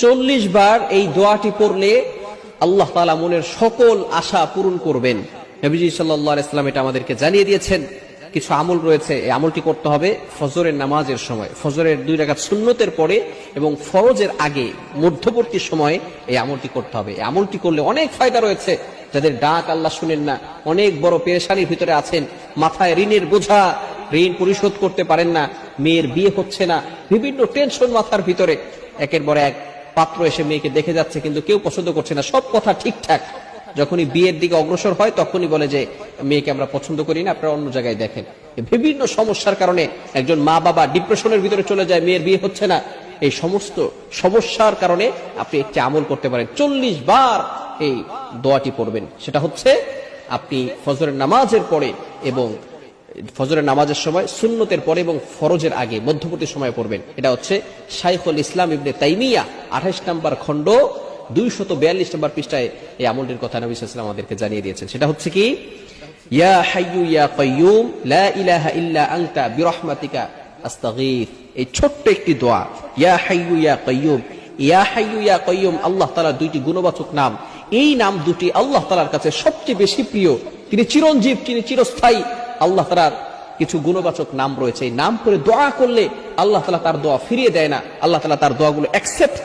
চল্লিশ বার এই দোয়াটি পড়লে আল্লাহ তালা মনের সকল আশা পূরণ করবেন। নবীজি সাল্লাহ ইসলাম এটা আমাদেরকে জানিয়ে দিয়েছেন। কিছু আমল রয়েছে, এই আমলটি করতে হবে ফজরের নামাজের সময়। ফজরের দুই রাকাত সুন্নতের পরে এবং ফরজের আগে, মধ্যবর্তী সময়ে এই আমলটি করতে হবে। এই আমলটি করলে অনেক ফায়দা রয়েছে। যাদের ডাক আল্লাহ শুনেন না, অনেক বড় পেরেশানির ভিতরে আছেন, মাথায় ঋণের বোঝা, ঋণ পরিশোধ করতে পারেন না, মেয়ের বিয়ে হচ্ছে না, বিভিন্ন টেনশন মাথার ভিতরে। একের পর এক পাত্র এসে মেয়েকে দেখে যাচ্ছে, কিন্তু কেউ পছন্দ করছে না। সব কথা ঠিকঠাক। যখনই বিয়ের দিকে অগ্রসর হয়, তখনই বলে যে, মেয়েকে আমরা পছন্দ করি না, আপনারা অন্য জায়গায় দেখেন। বিভিন্ন সমস্যার কারণে একজন মা বাবা ডিপ্রেশনের ভিতরে চলে যায়, মেয়ের বিয়ে হচ্ছে না। এই সমস্ত সমস্যার কারণে আপনি একটি আমল করতে পারেন। চল্লিশ বার এই দোয়াটি পড়বেন। সেটা হচ্ছে, আপনি ফজরের নামাজের পরে এবং ফজরের নামাজের সময়, সুন্নতের পরে এবং ফরজের আগে, মধ্যবর্তী সময় পড়বেন। এটা হচ্ছে শাইখুল ইসলাম ইবনে তাইমিয়া, আঠাইশ নম্বর খণ্ড, দুইশত বিয়াল্লিশ নম্বর পৃষ্ঠায় এই আমলটির কথা নবী সাল্লাম আমাদেরকে জানিয়ে দিয়েছেন। সেটা হচ্ছে কি? ইয়া হাইয়ু ইয়া কাইয়ুম, লা ইলাহা ইল্লা আনতা বিরহমাতিকা আস্তাগীথ এই ছোট্ট একটি দোয়া, ইয়া হাইয়ু ইয়া কাইয়ুম। ইয়া হাইয়ু ইয়া কাইয়ুম, আল্লাহ তাআলার দুইটি গুণবাচক নাম। এই নাম দুটি আল্লাহ তাআলার কাছে সবচেয়ে বেশি প্রিয়। তিনি চিরঞ্জীব, তিনি চিরস্থায়ী। আল্লাহ তালার কিছু গুণবাচক নাম রয়েছে। এই নাম করে দোয়া করলে আল্লাহ তালা তার দোয়া ফিরিয়ে দেয় না। আল্লাহ তালা তার দোয়াগুলো অ্যাকসেপ্ট